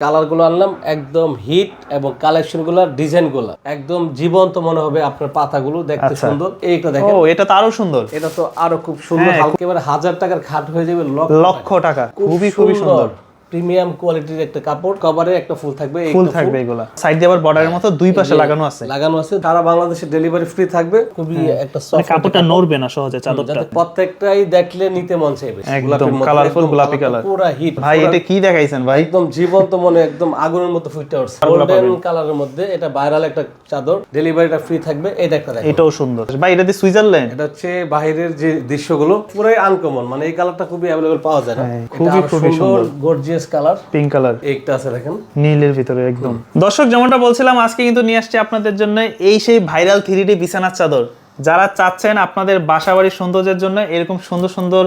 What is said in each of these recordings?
কালারগুলো আনলাম একদম হিট এবং কালেকশনগুলো ডিজাইনগুলো একদম জীবন্ত মনে হবে আপনার পাতাগুলো দেখতে আচ্ছা। সুন্দর। এইটা দেখেন। ও এটা তো আরও সুন্দর। এটা তো আরও খুব সুন্দর হ্যাঁ, হাজার টাকার খাট হয়ে যাবে লক্ষ টাকা। খুবই খুবই সুন্দর। প্রিমিয়াম কোয়ালিটির একটা কাপড় কভারে একটা ফুল থাকবে ফুল থাকবে এগুলা। সাইড দিয়ে আবার বর্ডারের মতো দুই পাশে লাগানো আছে। লাগানো আছে সারা বাংলাদেশে ডেলিভারি ফ্রি থাকবে খুবই একটা মানে সফট কাপড়টা নড়বে না সহজে চাদরটা। প্রত্যেকটাই দেখলে নিতে মন চাইবে একদম কালারফুল গোলাপি কালার পুরা হিট ভাই এটা কি দেখাইছেন ভাই? একদম জীবন্ত মনে একদম আগুনের মতো ফুটে উঠছে। গোল্ডেন কালারের মধ্যে এটা ভাইরাল একটা চাদর ডেলিভারিটা ফ্রি থাকবে এটা একটা দেখেন। এটাও সুন্দর। ভাই এটা দিয়ে সুইজারল্যান্ড? এটা হচ্ছে বাইরের যে দৃশ্যগুলো পুরাই আনকমন মানে এই কালারটা খুবই অ্যাভেলেবল পাওয়া যায় না। হ্যাঁ, খুবই, খুবই সুন্দর গর্জিয়াস কালার পিঙ্ক কালার একটা আছে দেখেন। নীলের ভিতরে একদম। দর্শক যেমনটা বলছিলাম আজকে কিন্তু নিয়ে আসছি আপনাদের জন্য এই সেই ভাইরাল থ্রি ডি বিছানার চাদর। যারা চাচ্ছেন আপনাদের বাসা বাড়ির সৌন্দর্যের জন্য এরকম সুন্দর সুন্দর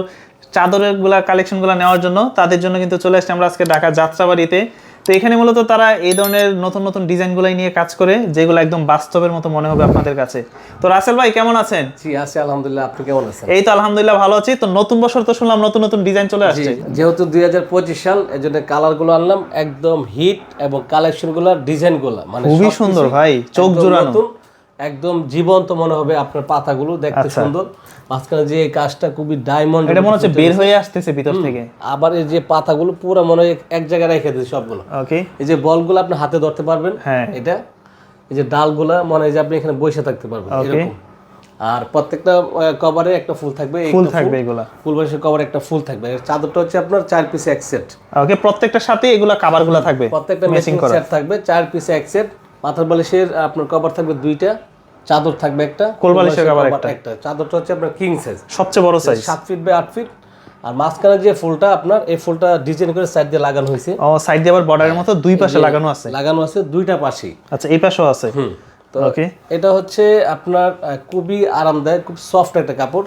চাদরেরগুলা কালেকশনগুলা নেওয়ার জন্য তাদের জন্য কিন্তু চলে আসছি আমরা আজকে ঢাকা যাত্রাবাড়িতে। তো এখানে মূলত তারা এই ধরনের নতুন নতুন ডিজাইনগুলাই নিয়ে কাজ করে যেগুলো একদম বাস্তবের মতো মনে হবে আপনাদের কাছে। তো রাসেল ভাই কেমন আছেন? জি আছি আলহামদুলিল্লাহ। আপনি কেমন আছেন? এই তো আলহামদুলিল্লাহ ভালো আছি। তো নতুন বছর তো শুনলাম নতুন নতুন ডিজাইন চলে আসছে। যেহেতু দুই হাজার পঁচিশ সাল এই জন্য কালারগুলো আনলাম একদম হিট এবং কালেকশনগুলো ডিজাইনগুলো মানে খুবই সুন্দর ভাই, চোখ জোড়ানো। একদম জীবন্ত মনে হবে আপনার পাতাগুলো দেখতে আচ্ছা। সুন্দর। মাঝখানে যে কাজটা খুবই ডায়মন্ড এটা মনে হচ্ছে বের হয়ে আসতেছে ভিতর থেকে। আবার এই যে পাতাগুলো পুরো মনে হয় এক জায়গায় রেখে দিয়েছে সবগুলো। ওকে। এই যে বলগুলো আপনি হাতে ধরতে পারবেন হ্যাঁ। এটা এই যে ডালগুলা মনে হয় যে আপনি এখানে বসে থাকতে পারবেন এরকম। আর প্রত্যেকটা কভারে একটা ফুল থাকবে ফুল থাকবে এগুলা। ফুল বাসের কভারে একটা ফুল থাকবে। এর চাদরটা হচ্ছে আপনার চার পিসে এক সেট ওকে প্রত্যেকটার সাথে এগুলা কাবারগুলা থাকবে। প্রত্যেকটা ম্যাচিং সেট থাকবে চার পিসে এক সেট মাথার বালিশের আপনার কভার থাকবে দুইটা চাদর থাকবে একটা কোল বালিশের cover একটা। চাদরটা হচ্ছে আপনার কিং সাইজ সবচেয়ে বড় সাইজ সাত ফিট বাই আট ফিট আর মাঝখানে যে ফুলটা আপনার এই ফুলটা ডিজাইন করে সাইড দিয়ে লাগানো হয়েছে। ও সাইড দিয়ে আবার বর্ডারের মতো দুই পাশে লাগানো আছে। লাগানো আছে দুইটা পাশেই। আচ্ছা এই পাশেও আছে। হুম। তো ওকে এটা হচ্ছে আপনার খুবই আরামদায়ক খুব সফট একটা কাপড়।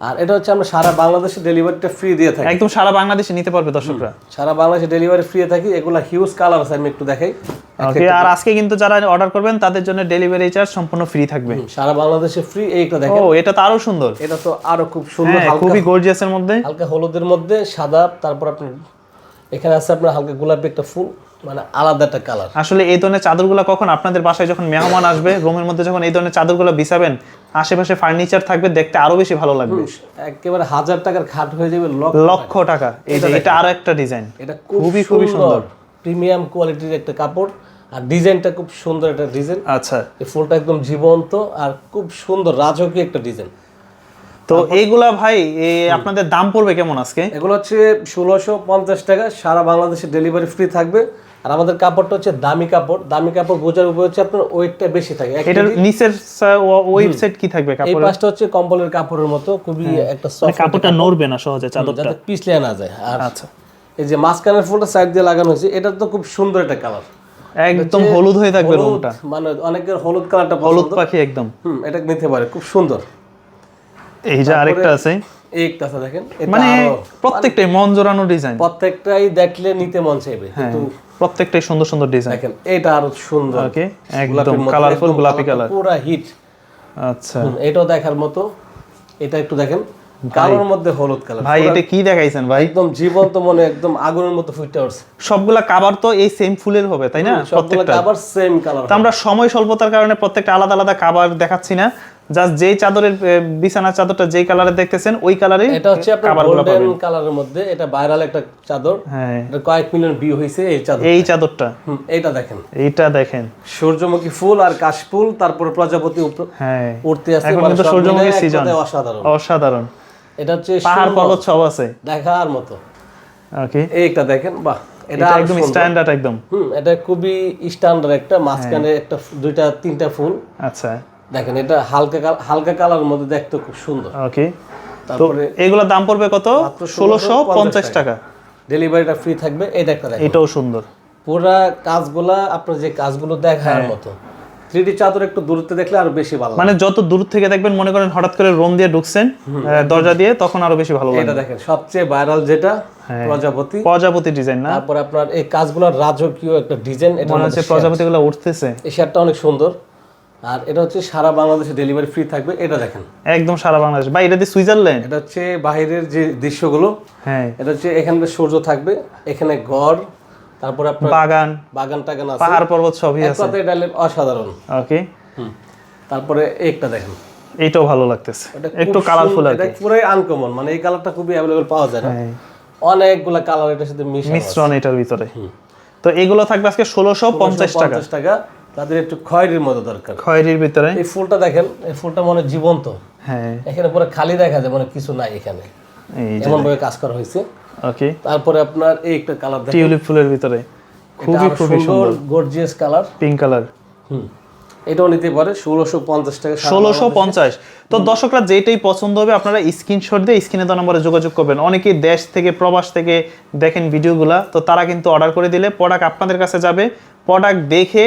আর এটা হচ্ছে আমরা সারা বাংলাদেশে ডেলিভারিটা ফ্রি দিয়ে থাকি। একদম সারা বাংলাদেশে নিতে পারবে দর্শকরা। সারা বাংলাদেশে ডেলিভারি ফ্রি থাকি। এগুলো হিউজ কালার আছে আমি একটু দেখাই। আর আজকে কিন্তু যারা অর্ডার করবেন তাদের জন্য ডেলিভারি চার্জ সম্পূর্ণ ফ্রি থাকবে। সারা বাংলাদেশে ফ্রি এইটা দেখেন। ও এটা তো আরও সুন্দর। এটা তো আরও খুব সুন্দর খুবই হালকা খুবই গর্জিয়াসের মধ্যে। হালকা হলুদের মধ্যে সাদা তারপর আপনার এখানে আছে আপনার হালকা গোলাপি একটা ফুল মানে আলাদা একটা কালার আসলে এই ধরনের চাদরগুলো কখন আপনাদের বাসায় যখন মেহমান আসবে রুমের মধ্যে যখন এই ধরনের চাদরগুলো বিছাবেন আশেপাশে ফার্নিচার থাকবে দেখতে আরও বেশি ভালো লাগবে। একেবারে হাজার টাকার খাট হয়ে যাবে লক্ষ টাকা। এই যে এটা আরও একটা ডিজাইন এটা খুবই খুবই। সুন্দর প্রিমিয়াম কোয়ালিটির একটা কাপড়। আর ডিজাইনটা খুব সুন্দর একটা ডিজাইন আচ্ছা। এই ফুলটা একদম জীবন্ত আর খুব সুন্দর রাজকীয় একটা ডিজাইন তো এইগুলা ভাই আপনাদের দাম পড়বে কেমন আজকে? এগুলো হচ্ছে ষোলোশো পঞ্চাশ টাকা সারা বাংলাদেশে ডেলিভারি ফ্রি থাকবে। আর আমাদের কাপড়টা হচ্ছে দামি কাপড়। দামি কাপড় বোঝার উপর হচ্ছে আপনার ওয়েটটা বেশি থাকে। কেজি। নিচের ওয়েবসাইট কি থাকবে এই পাশটা হচ্ছে কম্বলের কাপড়ের মতো খুবই একটা সফট কাপড়টা নড়বে না সহজে চাদরটা যাতে পিছলে না যায়। আর আচ্ছা। এই যে মাঝখানের ফুলটা সাইড দিয়ে লাগানো হয়েছে এটা তো খুব সুন্দর একটা কালার একদম হলুদ হয়ে থাকবে রুমটা মানে অনেকের হলুদ কালারটা হলুদ পাখি একদম। হুম এটা নিতে পারে খুব সুন্দর। এই যে আরেকটা আছে। এই একটা আছে দেখেন। মানে প্রত্যেকটাই মন জোড়ানো ডিজাইন প্রত্যেকটাই দেখলে নিতে মন চাইবে কিন্তু প্রত্যেকটাই সুন্দর সুন্দর ডিজাইন দেখেন এটা আরও সুন্দর। ওকে একদম কালারফুল গোলাপি কালার পুরা হিট আচ্ছা। এটাও দেখার মতো। এটা একটু দেখেন কালোর মধ্যে হলুদ কালার ভাই এটা কি দেখাইছেন ভাই? একদম জীবন্ত মনে একদম আগুনের মতো ফুটে উঠছে। সবগুলা কাবার তো এই সেম ফুলের হবে তাই না? সবগুলো আবার সেম কালার আমরা সময় স্বল্পতার কারণে প্রত্যেকটা আলাদা আলাদা কাবার দেখাচ্ছি না। জাস্ট যেই চাদরের বিছানার চাদরটা যেই কালারে দেখতেছেন ওই কালারে এটা হচ্ছে আপনার গোল্ডেন কালারের মধ্যে এটা ভাইরাল একটা চাদর। হ্যাঁ। এটা কয়েক মিলিয়ন ভিউ হয়েছে এই চাদর এই চাদরটা। এটা দেখেন। এইটা দেখেন। সূর্যমুখী ফুল আর কাশফুল তারপরে প্রজাপতি হ্যাঁ। উঠতে আসছে এখন কিন্তু সূর্যমুখী। কথায় অসাধারণ। অসাধারণ। এটা হচ্ছে পাহাড় পর্বত সব আছে। দেখার মতো। ওকে এই একটা দেখেন বাহ এটা এটা একদম স্ট্যান্ডার্ড একদম। হুম এটা খুবই স্ট্যান্ডার্ড একটা মাঝখানে হ্যাঁ। একটা দুইটা তিনটা ফুল। আচ্ছা। দেখেন এটা হালকা হালকা কালারের মধ্যে দেখতে খুব সুন্দর। ওকে। তারপরে এগুলোর দাম পড়বে কত? ষোলোশো পঞ্চাশ টাকা। ডেলিভারিটা ফ্রি থাকবে এটা একটা দেখেন এটাও সুন্দর। পুরা কাজগুলা আপনার যে কাজগুলো দেখার হ্যাঁ। মতো। থ্রি চাদর একটু দূরত্বে দেখলে আরও বেশি ভালো মানে যত দূর থেকে দেখবেন মনে করেন হঠাৎ করে রোম দিয়ে ঢুকছেন দরজা দিয়ে তখন আরও বেশি ভালো লাগে এটা দেখেন সবচেয়ে ভাইরাল যেটা হ্যাঁ। প্রজাপতি। প্রজাপতি ডিজাইন না? তারপরে আপনার এই কাজগুলোর রাজকীয় একটা ডিজাইন এটা মনে হচ্ছে প্রজাপতি গুলো উঠতেছে। এই শার্টটা অনেক সুন্দর। আর এটা হচ্ছে সারা বাংলাদেশে ডেলিভারি ফ্রি থাকবে এটা দেখেন। একদম সারা বাংলাদেশ। বা এটা দিয়ে সুইজারল্যান্ড? এটা হচ্ছে বাইরের যে দৃশ্যগুলো হ্যাঁ। এটা হচ্ছে এখানে সূর্য থাকবে এখানে গড় তারপরে আপনার বাগান। বাগান টাগান আছে। পাহাড় পর্বত সবই আছে। কথায় এটা অসাধারণ। ওকে। তারপরে একটা দেখেন। এইটাও ভালো লাগতেছে। একটু কালারফুল আর এটা কি। পুরোই আনকমন মানে এই কালারটা খুবই অ্যাভেলেবল পাওয়া যায় না। হ্যাঁ, অনেকগুলা কালার এটার সাথে মিশ্রণ এটার ভিতরে। তো এগুলো থাকবে আজকে ষোলোশো পঞ্চাশ টাকা। টাকা। তাদের একটু খয়েরির মতো দরকার। খয়েরির ভিতরে? এই ফুলটা দেখেন এই ফুলটা মনে জীবন্ত। হ্যাঁ। এখানে পুরো খালি দেখা যায় মানে কিছু নাই এখানে। এমন ভাবে কাজ করা হয়েছে। ওকে তারপরে আপনার এই একটা কালার দেখেন। টিউলিপ ফুলের ভিতরে। খুবই খুবই সুন্দর গর্জিয়াস কালার পিঙ্ক কালার হুম। এটাও নিতে পারে ষোলোশো পঞ্চাশ টাকা ষোলোশো পঞ্চাশ। তো দর্শকরা যেটাই পছন্দ হবে আপনারা স্ক্রিনশট দিয়ে স্ক্রিনে দেওয়া নম্বরে যোগাযোগ করবেন। অনেকেই দেশ থেকে প্রবাস থেকে দেখেন ভিডিওগুলা তো তারা কিন্তু অর্ডার করে দিলে প্রোডাক্ট আপনাদের কাছে যাবে। প্রোডাক্ট দেখে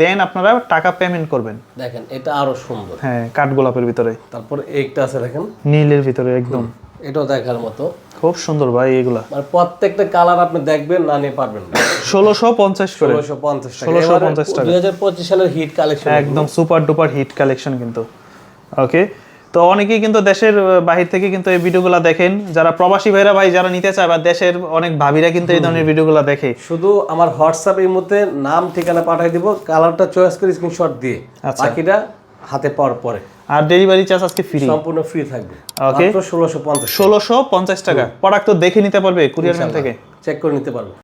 দেন আপনারা টাকা পেমেন্ট করবেন। দেখেন এটা আরও সুন্দর। হ্যাঁ কাঠ গোলাপের ভিতরে। তারপর এইটা আছে দেখেন। নীলের ভিতরে একদম। এটাও দেখার মতো। খুব সুন্দর ভাই এগুলা। মানে প্রত্যেকটা কালার আপনি দেখবেন না নিয়ে পারবেন না। ষোলোশো পঞ্চাশ করে। ষোলোশো পঞ্চাশ টাকা। 1650 টাকা। দুই হাজার পঁচিশ সালের হিট কালেকশন একদম সুপার ডুপার হিট কালেকশন কিন্তু। ওকে তো অনেকেই কিন্তু দেশের বাহির থেকে কিন্তু এই ভিডিওগুলো দেখেন। যারা প্রবাসী ভাইরা ভাই যারা নিতে চায় বা দেশের অনেক ভাবিরা কিন্তু এই ধরনের ভিডিওগুলো দেখে। শুধু আমার হোয়াটসঅ্যাপ এই মধ্যে নাম ঠিকানা পাঠিয়ে দিব কালারটা চয়েস করে স্ক্রিনশট দিয়ে। আচ্ছা। বাকিটা হাতে পাওয়ার পরে। আর ডেলিভারি চার্জ আজকে ফ্রি সম্পূর্ণ ফ্রি থাকবে। পঞ্চাশ ষোলোশো পঞ্চাশ টাকা। প্রোডাক্ট তো দেখে নিতে পারবে কুরিয়ার থেকে। চেক করে নিতে পারবে।